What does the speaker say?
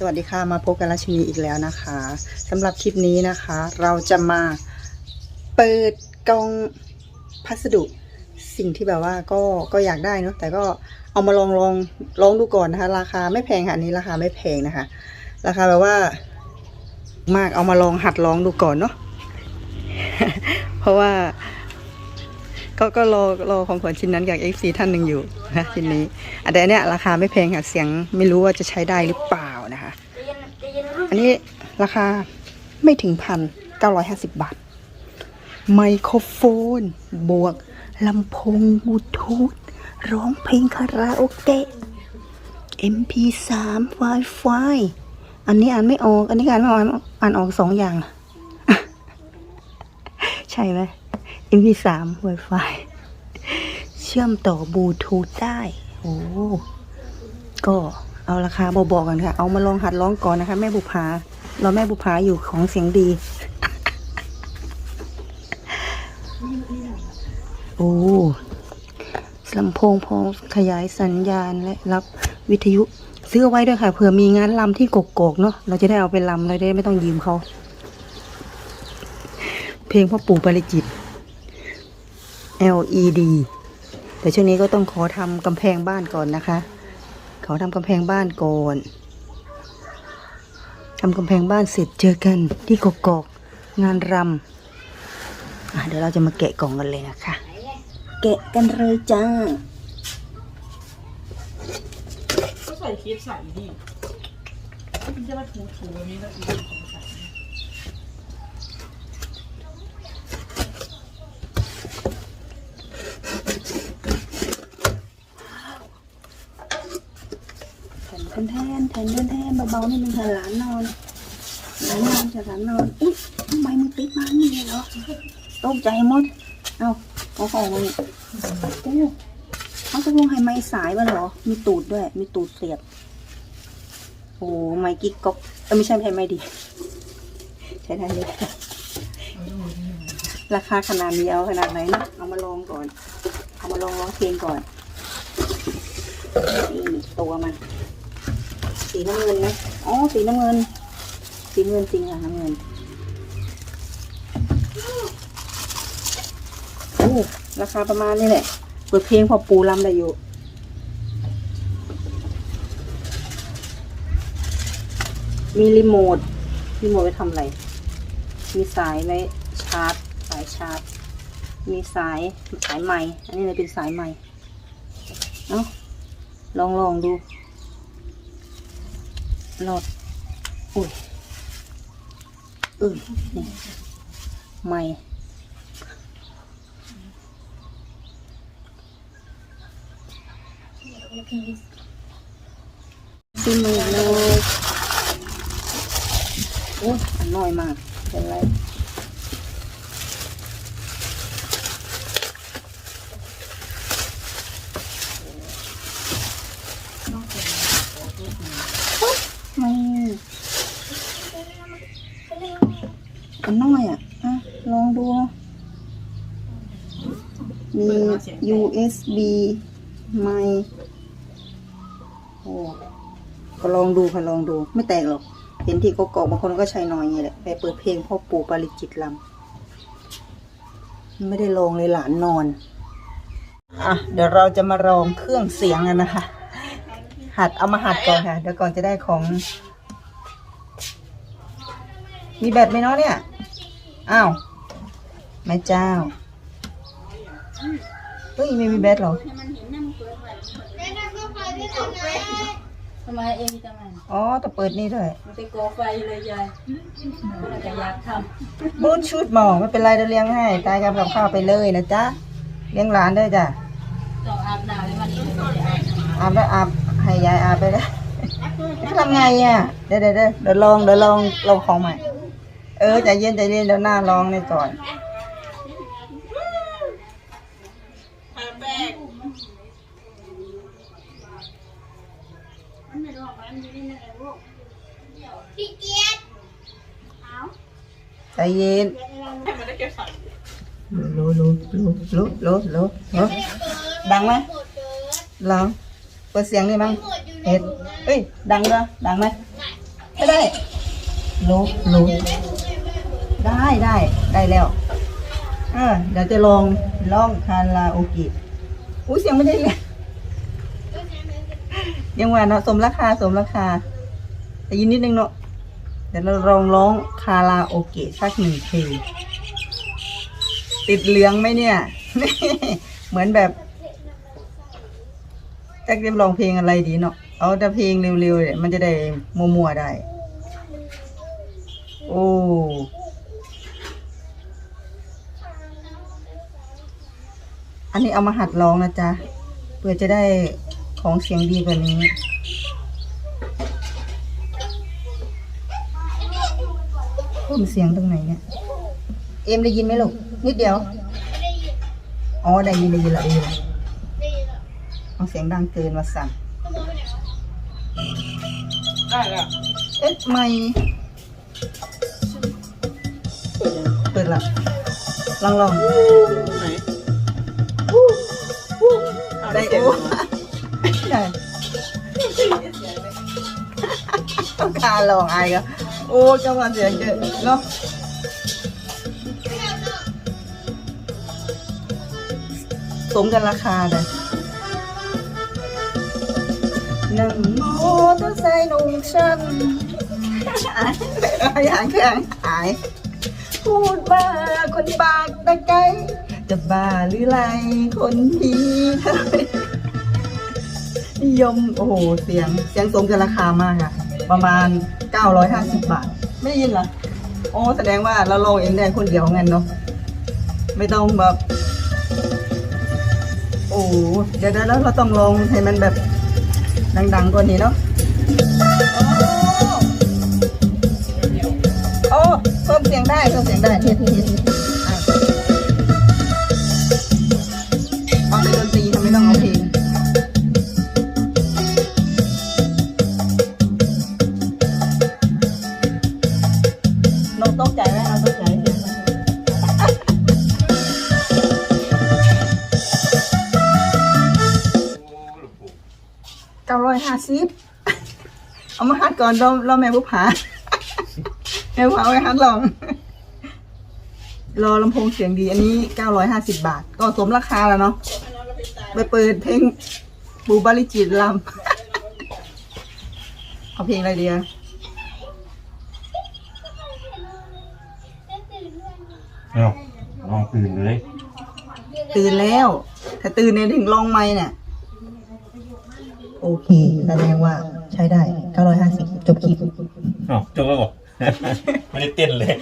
สวัสดีค่ะมาพบกันราชินีอีกแล้วนะคะสำหรับคลิปนี้นะคะ เราจะมาเปิดกล่องพัสดุสิ่งที่แบบว่าก็ก็อยากได้เนอะแต่ก็เอามาลองลองลองดูก่อนนะคะ ราคาไม่แพงค่ะอันนี้ราคาไม่แพงนะคะ ราคาแบบว่า มากเอามาลองหัดลองดูก่อนเนาะเพราะว่า ก็ก็รอรอของขวัญชิ้นนั้นจาก FC ท่านหนึ่งอยู่นะชิ้นนี้อันแต่เนี้ยราคาไม่แพงค่ะเสียงไม่รู้ว่าจะใช้ได้หรือเปล่า อันนี้ราคาไม่ถึงพันเก้าร้อยห้าสิบบาท ไมโครโฟน บวกลำโพงบลูทูธร้องเพลงคาราโอเกะ MP3 Wi-Fi อันนี้อ่านไม่ออก อันนี้อ่านไม่ออกอ่านออกสองอย่าง ใช่ไหม MP3 Wi-Fi เชื่อมต่อบลูทูธได้ โอ้ ก็ เอาราคาบอกๆกันค่ะ เอามาลองหัดร้องก่อนนะคะ แม่บุภาเราแม่บุภาอยู่ของเสียงดี โอ้ลำโพงพร้อมขยายสัญญาณและรับวิทยุซื้อไว้ด้วยค่ะเผื่อมีงานลำที่กกกๆเนาะเราจะได้เอาไปลำเราได้ไม่ต้องยืมเขา เพลงพ่อปู่ปาริจิต LED แต่ช่วงนี้ก็ต้องขอทำกำแพงบ้านก่อนนะคะ ขอทำกำแพงบ้านก่อนทำกำแพงบ้านเสร็จเจอกันที่กกอกงานรำอะเดี๋ยวเราจะมาแกะกล่องกันเลยนะคะ แกะกันเลยจ้าก็ใส่คลิปใส่ดิมันจะมาถูถูแบบนี้แล้วอีกสงสัย แทนแทนแทนแทนแทนแทนเบาๆนิดนึงค่ะหลานนอนหลานนอนจะหลานนอนอุ๊ยทำไมมันติดมานี่เลยเหรอตกใจหมดเอาเอาของมานี่โอ้เขาจะลงให้ไม้สายมาเหรอ มีตูดด้วย มีตูดเสียบ โอ้ไม้กิ๊กก๊อกเออไม่ใช่ไม่ใช่ไม้ดี ใช้ได้เลยราคาขนาดนี้เอาขนาดไหนนะเอามาลองก่อน เอามาลองร้องเพลงก่อนนี่ตัวมัน สีน้ำเงินไหมอ๋อสีน้ำเงิน สีเงินจริงค่ะน้ำเงินโอ้ราคาประมาณนี้แหละเปิดเพลงพอปูลำได้อยู่มีรีโมทรีโมทไว้ทำอะไร มีสายไว้ชาร์จ สายชาร์จ มีสายสายใหม่อันนี้เลยเป็นสายใหม่เอ้าลองลองดู หลอดอุ้ยอืมนี่ไม่ซีมือเลยโอ้ยอันน้อยมากเป็นไร ไม่ อันน้อยอะอะลองดู มี USB ไม่โอ้ก็ลองดูค่ะลองดู ไม่แตกหรอก เห็นที่กกอกบางคนก็ใช้น้อยอย่างนี้แหละ ไปเปิดเพลงพ่อปู่ปาริจิตลำไม่ได้ลองเลยหลานนอน อะ เดี๋ยวเราจะมาลองเครื่องเสียงกันนะคะ หัดเอามาหัดก่อนค่ะ เดี๋ยวก่อนจะได้ของ มีแบตไหมเนาะเนี่ย อ้าวแม่เจ้าเฮ้ยไม่มีแบตเหรอทำไมเองทำไมอ๋อต้องเปิดนี่ด้วยมันไปก่อไฟเลยยายคนละอยากทบูทชุดหมอไม่เป็นไรเดี๋ยวเลี้ยงให้ ตายกับกับข้าวไปเลยนะจ๊ะเลี้ยงหลานด้วยจ้ะำต้องอาบน้ำเลยวันนี้ไม่ได้อาบน้อาบแล้วอาบให้ยายอาบไปได้ทำไงอะเดี๋ยวเดี๋ยวเดี๋ยวเดี๋ยวลองเดี๋ยวลองลองของใหม่ เออใจเย็นใจเย็นเดี๋ยวหน้าลองนี่ก่อนใจเย็นโลโลโลโลโลโลโลดังไหมลองเปิดเสียงได้มั้งเห็ดเอ้ย ดังด้วยดังไหมได้ลุกลุก ได้ได้ได้แล้วเออเดี๋ยวจะลองลองคาราโอเกะอุ้ยเสียงไม่ได้เลยยังว่าเนาะสมราคาสมราคา แต่ยินนิดนึงเนาะเดี๋ยวเราลองร้องคาราโอเกะสักหนึ่งเพลงติดเหลืองไหมเนี่ย เหมือนแบบจะจะลองเพลงอะไรดีเนาะเอาแต่เพลงเร็วๆเนี่ยมันจะได้มัวๆได้ โอ้ อันนี้เอามาหัดร้องนะจ๊ะเพื่อจะได้ของเสียงดีกว่านี้เพิ่มเสียงตรงไหนเนี่ย เอ็มได้ยินไหมลูก นิดเดียว อ๋อ ได้ยินได้ยินละได้ยินละเอาเสียงดังเกินมาสั่นได้แล้วเอ๊ะไม่เปิดยังเปิดละลองลองไหน ได้โอ้เหรอได้ต้องการลองไอายก็โอ้จังหวะเสียงเจอเนาะสมกันราคาเลยนั่งมอเตอร์ไซค์หนุ่มชันอย่างเครื่องหาย พูดบ้าคนปากตะไก จะบ้าหรือไรคนดีเธอนิยมโอ้โหเสียงเสียงสมกับราคามากอะประมาณ 950 บาท ไม่ยินเหรอโอ้แสดงว่าเราลงเองได้คนเดียวงั้นเนาะไม่ต้องแบบ โอ้เดี๋ยวแล้วเราต้องลองให้มันแบบดังๆกว่านี้เนาะโอ้เพิ่มเสียงได้เพิ่มเสียงได้เทียบเทียบเท ห้าสิบเอามาฮัดก่อนเราเราแม่บุผาแม่บุผาไว้ฮัดลอง รอลำโพงเสียงดีอันนี้950บาท ก็สมราคาแล้วเนาะไปเปิดเพลงบูบาริจิตลำเอาเพลงอะไรดีอะเอาลองตื่นเลย ตื่นแล้ว ถ้าตื่นเนี่ยถึงลองไม่เนี่ย โอเค แสดงว่าใช้ได้ 950 จบคลิปเอาจบแล้วบอก ไม่ได้เต้นเลย